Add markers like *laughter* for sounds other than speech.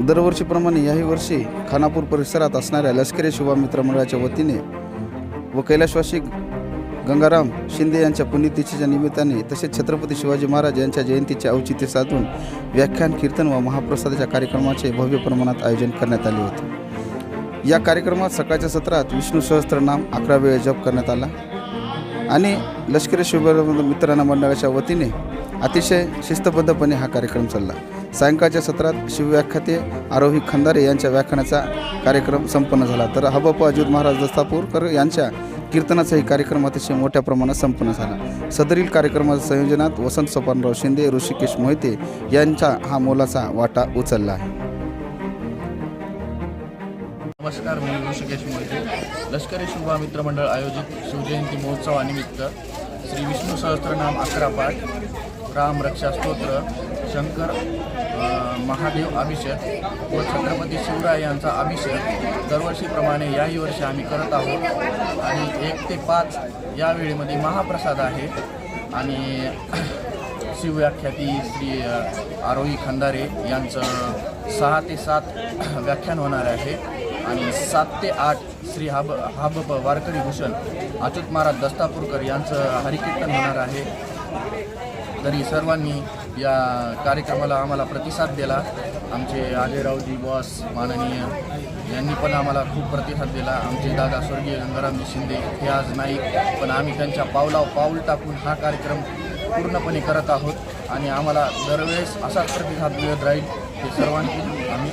दरवर्षीप्रमाणे याही वर्षी खानापूर परिसरात असणाऱ्या लष्करी शुभा मित्र मंडळाच्या वतीने व कैलाशवासी गंगाराम शिंदे यांच्या पुण्यतिथीच्या निमित्ताने तसेच छत्रपती शिवाजी महाराज यांच्या जयंतीचे औचित्य साधून व्याख्यान कीर्तन व महाप्रसादाच्या कार्यक्रमाचे भव्य प्रमाणात आयोजन करण्यात आले होते. या कार्यक्रमात सकाळच्या सत्रात विष्णू सहस्त्रनाम अकरा वेळ जप करण्यात आला आणि लष्करी शिवबल मित्रांना मंडळाच्या वतीने अतिशय शिस्तबद्धपणे हा कार्यक्रम चालला. सायंकाळच्या सत्रात शिवव्याख्याते आरोही खंदारे यांच्या व्याख्यानाचा कार्यक्रम संपन्न झाला. तर हबप अजित महाराज दस्तापूरकर यांच्या कीर्तनाचाही कार्यक्रम अतिशय मोठ्या प्रमाणात संपन्न झाला. सदरील कार्यक्रमाच्या संयोजनात वसंत सोपानराव शिंदे ऋषिकेश मोहिते यांचा हा मोलाचा वाटा उचलला आहे. नमस्कार मी ऋषिकेश मोहिते. लष्करी शुभा मित्रमंडळ आयोजित शिवजयंती महोत्सवानिमित्त श्री विष्णू सहस्त्रनाम अकरा पाठ राम रक्षा स्तोत्र शंकर महादेव अभिषेक व छत्रपती शिवराय यांचा अभिषेक दरवर्षीप्रमाणे याही वर्षी आम्ही करत आहोत. आणि एक ते पाच या वेळेमध्ये महाप्रसाद आहे. आणि *clears throat* शिवव्याख्याती श्री आरोही खंदारे यांचं सहा ते सात *clears throat* व्याख्यान होणार आहे. आणि सात ते आठ श्री हाब हाबप वारकरी भूषण अच्युत महाराज दस्तापूरकर यांचं हरिकीर्तन होणार आहे. तरी सर्वांनी या कार्यक्रमाला आम्हाला प्रतिसाद दिला. आमचे अजयरावजी बॉस माननीय यांनी पण आम्हाला खूप प्रतिसाद दिला. आमचे दादा स्वर्गीय गंगारामजी शिंदे हे आज नाही पण आम्ही त्यांच्या पावलाव पाऊल टाकून हा कार्यक्रम पूर्णपणे करत आहोत आणि आम्हाला दरवेळेस असाच प्रतिसाद मिळत राहील हे सर्वांची आम्ही